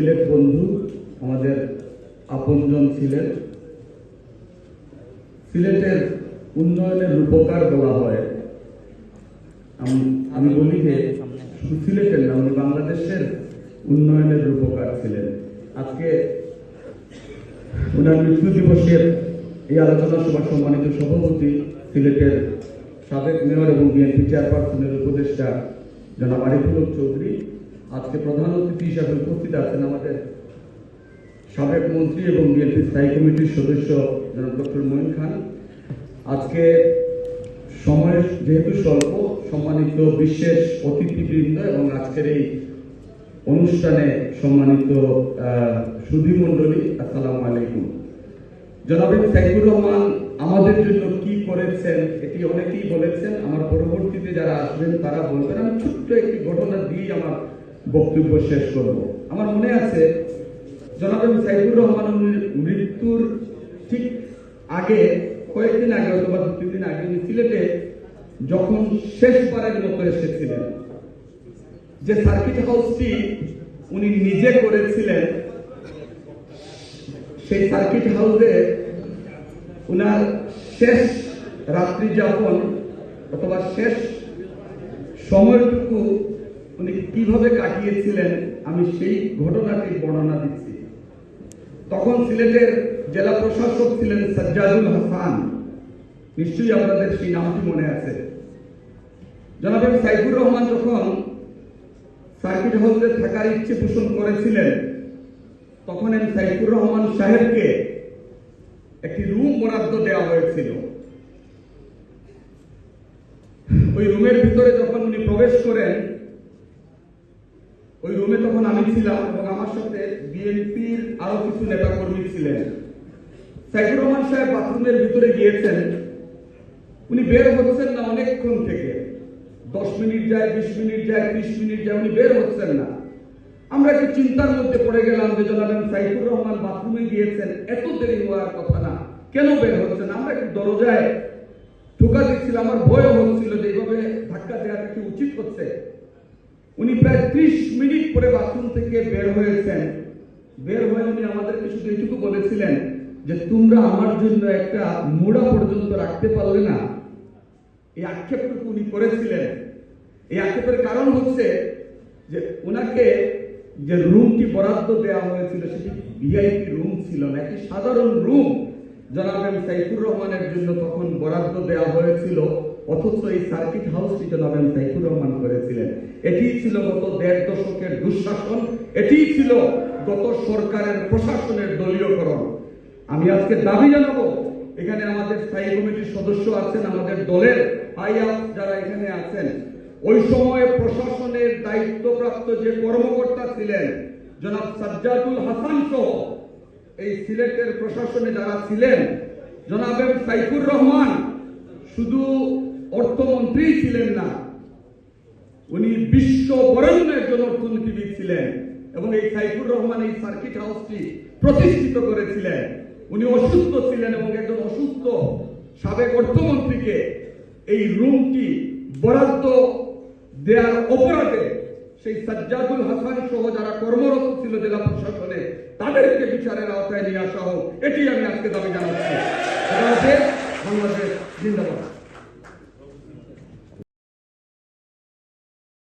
সিলেট বন্ধু, আমাদের আপনজন ছিলেন। সিলেটের উন্নয়নের রূপকার বলা হয়। আমি বলি যে, শুধু সিলেটের না, উনি বাংলাদেশের উন্নয়নের রূপকার ছিলেন। আজকে ওনার মৃত্যু দিবসের এই আলোচনা সভা সম্মানিত সভাপতি সিলেটের সাবেক মেয়র এবং বিএনপি চেয়ারপারসনের উপদেষ্টা জনাব আরিফুল চৌধুরী। আজকে প্রধান অতিথি হিসাবে উপস্থিত আছেন আমাদের সাবেক মন্ত্রী এবং বিএনপি স্থায়ী কমিটির সদস্য জনাব ডক্টর মঈন খান। আজকে সময় যেহেতু স্বল্প, সম্মানিত বিশেষ অতিথিবৃন্দ এবং আজকের এই অনুষ্ঠানে সম্মানিত সুধী মন্ডলী আসসালামু আলাইকুম। জনাব সাইফুর রহমান। আমাদের জন্য কি করেছেন, এটি অনেকেই বলেছেন, আমার পরবর্তীতে যারা আসবেন তারা বলবেন, আমি ছোট্ট একটি ঘটনা দিয়ে আমার বক্তব্য শেষ করব। আমার মনে আছে, জনাব সাইফুর রহমানের মৃত্যুর ঠিক আগে, কয়েকদিন আগে অথবা দু, তিন দিন আগে সিলেটে যখন শেষবারের মতো এসেছিলেন, যে সার্কিট হাউসটি উনি নিজে করেছিলেন, সেই সার্কিট হাউসে উনার শেষ রাত্রি যাপন অথবা শেষ সময়টুকু উনি কীভাবে কাটিয়েছিলেন, আমি সেই ঘটনাটির বর্ণনা দিচ্ছি। তখন সিলেটের জেলা প্রশাসক ছিলেন সাজ্জাদুল হাসান। নিশ্চয়ই আপনাদের সেই নামটি মনে আছে। জনাব সাইফুর রহমান যখন সার্কিট হাউসে থাকার ইচ্ছে পোষণ করেছিলেন, তখন এম সাইফুর রহমান সাহেবকে একটি রুম বরাদ্দ দেওয়া হয়েছিল। ওই রুমের ভিতরে যখন উনি প্রবেশ করেন ওই রুমে তখন আমি ছিলাম এবং আমার সাথে বিএনপির আরও কিছু নেতাকর্মী ছিলেন। সাইফুর রহমান সাহেব বাথরুমের ভিতরে গিয়েছেন। উনি বের হচ্ছেন না অনেকক্ষণ থেকে। দশ মিনিট যায়, বিশ মিনিট যায়, ত্রিশ মিনিট যায়, উনি বের হচ্ছেন না। আমরা একটু চিন্তার মধ্যে পড়ে গেলাম যে জনাব সাইফুর রহমান বাথরুমে গিয়েছেন। এত দেরি হওয়ার কথা না। কেন বের হচ্ছে না আমরা একটু দরজায় ঢোকা দিচ্ছিলাম আমার ভয় হচ্ছিল যে এইভাবে ধাক্কা দেওয়াটা কি উচিত হচ্ছে। উনি প্রায় ত্রিশ মিনিট পরে বাথরুম থেকে বের হয়েছেন। বের হয়ে উনি আমাদেরকে শুধু এইটুকু বলেছিলেন যে, তোমরা আমার জন্য একটা মোড়া পর্যন্ত রাখতে পারলে না। এই আক্ষেপটুকু উনি করেছিলেন। এই আক্ষেপের কারণ হচ্ছে যে, ওনাকে যে রুমটি বরাদ্দ দেওয়া হয়েছিল, সেটি ভিআইপি রুম ছিল না, একটি সাধারণ রুম। জনাব এম সাইফুর রহমানের জন্য তখন বরাদ্দ দেওয়া হয়েছিল। অথচ এই সার্কিট হাউসটি জনাব এম সাইফুর রহমান করেছিলেন, এটি ছিল গত দেড় দশকের দুঃশাসন, এটি ছিল গত সরকারের প্রশাসনের দলীয়করণ। আমি আজকে দাবি জানাব, এখানে আমাদের স্থায়ী কমিটির সদস্য আছেন আমাদের দলের আইয়াস যারা এখানে আছেন। ওই সময়ে প্রশাসনের দায়িত্বপ্রাপ্ত যে কর্মকর্তা ছিলেন, জনাব সাজ্জাদুল হাসান সহ এই সিলেটের প্রশাসনে যারা ছিলেন, জনাব সাইফুর রহমান, শুধু অর্থমন্ত্রী ছিলেন না। উনি বিশ্ব বরেণ্য একজন অর্থনীতিবিদ ছিলেন এবং এই সাইফুর রহমান এই সার্কিট হাউসটি প্রতিষ্ঠিত করেছিলেন। উনি অসুস্থ ছিলেন এবং একজন অসুস্থ সাবেক অর্থমন্ত্রীকে এই রুমটি বরাদ্দ দেওয়ার অপরাধে সেই সাজ্জাদুল হাসান সহ যারা কর্মরত ছিল জেলা প্রশাসনে, তাদেরকে বিচারের আওতায় নিয়ে আসা হোক, এটি আমি আজকে দাবি জানাচ্ছি। বাংলাদেশ জিন্দাবাদ।